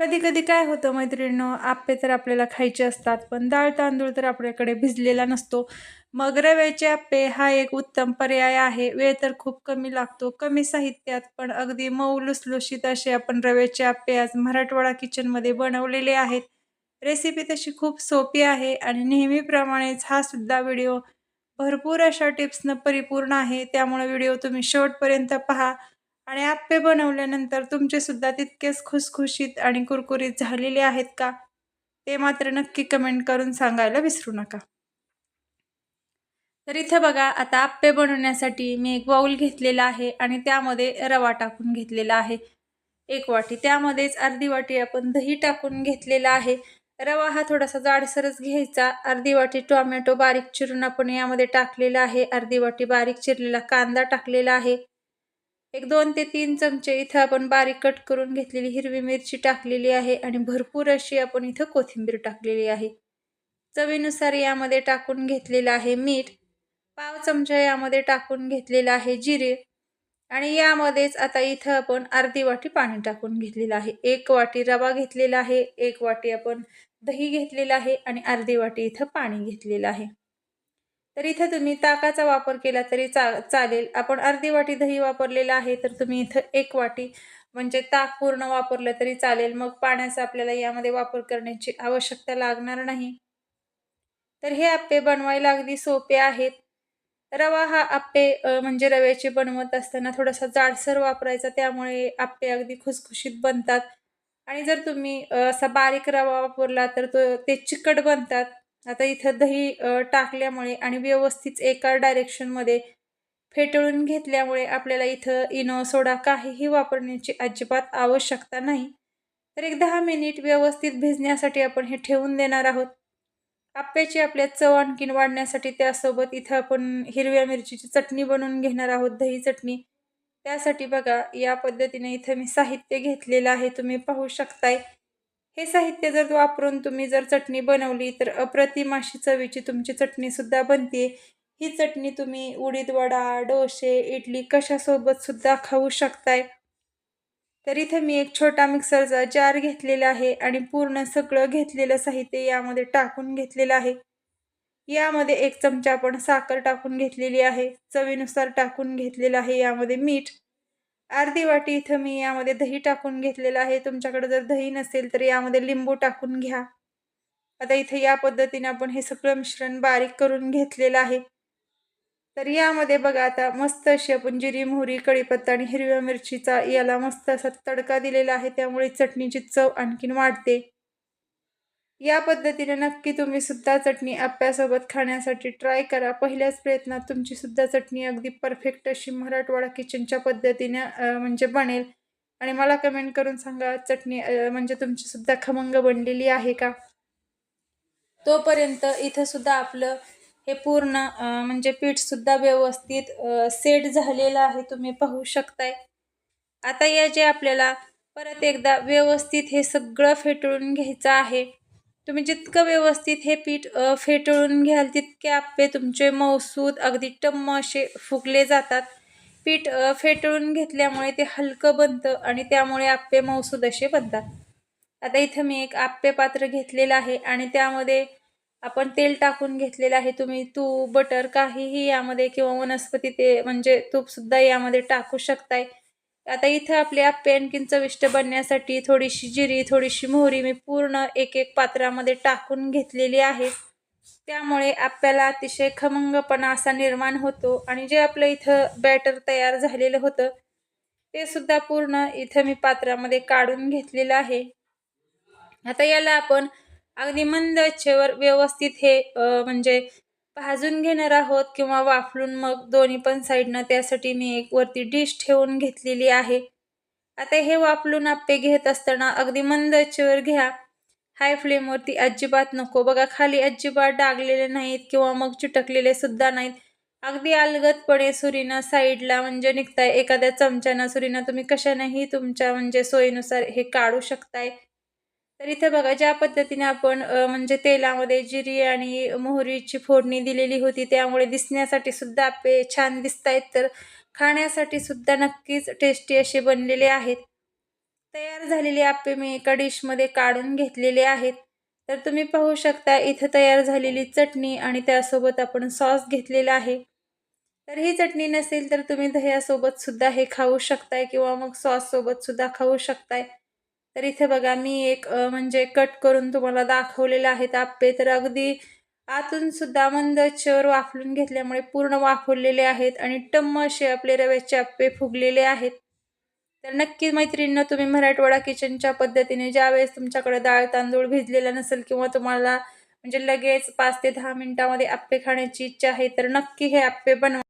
कधी कधी काय होतं मैत्रिणीनं आप्पे तर आपल्याला खायचे असतात पण डाळ तांदूळ तर आपल्याकडे भिजलेला नसतो. मग रव्याचे आप्पे हा एक उत्तम पर्याय आहे. वेळ तर खूप कमी लागतो कमी साहित्यात पण अगदी मऊ लुसलुशीत असे आपण रव्याचे आप्पे आज मराठवाडा किचनमध्ये बनवलेले आहेत. रेसिपी तशी खूप सोपी आहे आणि नेहमीप्रमाणेच हा सुद्धा व्हिडिओ भरपूर अशा टिप्सनं परिपूर्ण आहे. त्यामुळे व्हिडिओ तुम्ही शेवटपर्यंत पहा. आणि आप्पे बनवल्यानंतर तुमचे सुद्धा तितकेच खुसखुशीत आणि कुरकुरीत झालेले आहेत का? ते मात्र नक्की कमेंट करून सांगायला विसरू नका. तर इथं बघा आता आप्पे बनवण्यासाठी मी एक बाऊल घेतलेला आहे आणि त्यामध्ये रवा टाकून घेतलेला आहे. एक वाटी. त्यामध्येच अर्धी वाटी आपण दही टाकून घेतलेला आहे. रवा हा थोडासा जाडसरच घ्यायचा. अर्धी वाटी टोमॅटो बारीक चिरून आपण यामध्ये टाकलेला आहे. अर्धी वाटी बारीक चिरलेला कांदा टाकलेला आहे. एक दोन ते तीन चमचे इथं आपण बारीक कट करून घेतलेली हिरवी मिरची टाकलेली आहे आणि भरपूर अशी आपण इथं कोथिंबीर टाकलेली आहे. चवीनुसार यामध्ये टाकून घेतलेलं आहे मीठ पाव चमचा यामध्ये टाकून घेतलेला आहे जिरे आणि यामध्येच आता इथं आपण अर्धी वाटी पाणी टाकून घेतलेलं आहे. एक वाटी रवा घेतलेला आहे एक वाटी आपण दही घेतलेलं आहे आणि अर्धी वाटी इथं पाणी घेतलेलं आहे. तर इथं तुम्ही ताकाचा वापर केला तरी चा चालेल. आपण अर्धी वाटी दही वापरलेलं आहे तर तुम्ही इथं एक वाटी म्हणजे ताक पूर्ण वापरलं तरी चालेल. मग पाण्याचा आपल्याला यामध्ये वापर करण्याची आवश्यकता लागणार नाही. तर हे आप्पे बनवायला अगदी सोपे आहेत. रवा हा आप्पे म्हणजे रव्याचे बनवत असताना थोडासा जाडसर वापरायचा त्यामुळे आप्पे अगदी खुसखुशीत बनतात. आणि जर तुम्ही असा बारीक रवा वापरला तर तो ते चिकट बनतात. आता इथं दही टाकल्यामुळे आणि व्यवस्थित एका डायरेक्शनमध्ये फेटळून घेतल्यामुळे आपल्याला इथं इनो सोडा काहीही वापरण्याची अजिबात आवश्यकता नाही. तर एक दहा मिनिट व्यवस्थित भिजण्यासाठी आपण हे ठेवून देणार आहोत. आप्याची आपल्या चव आणखीन वाढण्यासाठी त्यासोबत इथं आपण हिरव्या मिरचीची चटणी बनवून घेणार आहोत दही चटणी. त्यासाठी बघा या पद्धतीने इथं मी साहित्य घेतलेलं आहे तुम्ही पाहू शकताय. हे साहित्य जर वापरून तुम्ही जर चटणी बनवली तर अप्रतिम अशी चवीची तुमची चटणीसुद्धा बनते. ही चटणी तुम्ही उडीद वडा डोसे इडली कशासोबतसुद्धा खाऊ शकताय. तर इथे मी एक छोटा मिक्सरचा जार घेतलेला आहे आणि पूर्ण सगळं घेतलेलं साहित्य यामध्ये टाकून घेतलेलं आहे. यामध्ये एक चमचा आपण साखर टाकून घेतलेली आहे. चवीनुसार टाकून घेतलेलं आहे यामध्ये मीठ. अर्धी वाटी इथं मी यामध्ये दही टाकून घेतलेलं आहे. तुमच्याकडे जर दही नसेल तर यामध्ये लिंबू टाकून घ्या. आता इथे या पद्धतीने आपण हे सगळं मिश्रण बारीक करून घेतलेलं आहे. तर यामध्ये बघा आता मस्त अशी आपण जिरी मोहरी कढीपत्ता आणि हिरव्या मिरचीचा याला मस्त असा तडका दिलेला आहे. त्यामुळे चटणीची चव आणखीन वाढते. या पद्धतीने नक्की तुम्ही सुद्धा चटणी आप्यासोबत खाण्यासाठी ट्राय करा. पहिल्याच प्रयत्नात तुमची सुद्धा चटणी अगदी परफेक्ट अशी मराठवाडा किचनच्या पद्धतीने म्हणजे बनेल. आणि मला कमेंट करून सांगा चटणी म्हणजे तुमची सुद्धा खमंग बनलेली आहे का? तोपर्यंत इथं सुद्धा आपलं हे पूर्ण म्हणजे पीठसुद्धा व्यवस्थित सेट झालेलं आहे. तुम्ही पाहू शकताय. आता या जे आपल्याला परत एकदा व्यवस्थित हे सगळं फेटळून घ्यायचं आहे तुम्ही जितकं व्यवस्थित हे पीठ फेटळून घ्याल तितके आप्पे तुमचे मौसूद अगदी टम्म असे फुगले जातात. पीठ फेटळून घेतल्यामुळे ते हलकं बनतं आणि त्यामुळे आप्पे मौसूद असे बनतात. आता इथं मी एक आप्पे पात्र घेतलेलं आहे आणि त्यामध्ये आपण तेल टाकून घेतलेलं आहे. तुम्ही तूप बटर काहीही यामध्ये किंवा वनस्पती ते म्हणजे तूपसुद्धा यामध्ये टाकू शकताय. आता इथं आपल्या आप्पे आणखीन चविष्ट बनण्यासाठी थोडीशी जिरी थोडीशी मोहरी मी पूर्ण एक एक पात्रामध्ये टाकून घेतलेली आहे. त्यामुळे आपल्याला अतिशय खमंगपणा असा निर्माण होतो आणि जे आपलं इथं बॅटर तयार झालेलं होतं ते सुद्धा पूर्ण इथं मी पात्रामध्ये काढून घेतलेलं आहे. आता याला आपण अगदी मंद अच्छेवर व्यवस्थित हे म्हणजे भाजून घेणार आहोत किंवा वाफलून मग दोन्ही पण साईडनं त्यासाठी मी एक वरती डिश ठेवून घेतलेली आहे. आता हे वाफलून आप्पे घेत असताना अगदी मंद आचेवर घ्या. हाय फ्लेमवरती अजिबात नको. बघा खाली अजिबात डागलेले नाहीत किंवा मग चिटकलेले सुद्धा नाहीत. अगदी अलगदपणे सुरीनं साईडला म्हणजे निघताय. एखाद्या चमच्यानं सुरीनं तुम्ही कशानेही तुमच्या म्हणजे सोयीनुसार हे काढू शकताय. तर इथे बघा ज्या पद्धतीने आपण म्हणजे तेलामध्ये जिरी आणि मोहरीची फोडणी दिलेली होती त्यामुळे दिसण्यासाठी सुद्धा आपे छान दिसत आहेत तर खाण्यासाठी सुद्धा नक्कीच टेस्टी असे बनलेले आहेत. तयार झालेले आप्पे मी एका डिशमध्ये काढून घेतलेले आहेत. तर तुम्ही पाहू शकता इथं तयार झालेली चटणी आणि त्यासोबत आपण सॉस घेतलेला आहे. तर ही चटणी नसेल तर तुम्ही दह्यासोबत सुद्धा हे खाऊ शकताय किंवा मग सॉससोबत सुद्धा खाऊ शकताय. तर इथे बघा मी एक म्हणजे कट करून तुम्हाला दाखवलेले आहेत आप्पे तर अगदी आतून सुद्धा मंद चर वाफलून घेतल्यामुळे पूर्ण वाफवलेले आहेत आणि टम्म असे आपले रव्याचे आप्पे फुगलेले आहेत. तर नक्की मैत्रिणीनं तुम्ही मराठवाडा किचनच्या पद्धतीने ज्यावेळेस तुमच्याकडे डाळ तांदूळ भिजलेला नसेल किंवा तुम्हाला म्हणजे लगेच पाच ते दहा मिनिटामध्ये आप्पे खाण्याची इच्छा आहे तर नक्की हे आप्पे बनवा.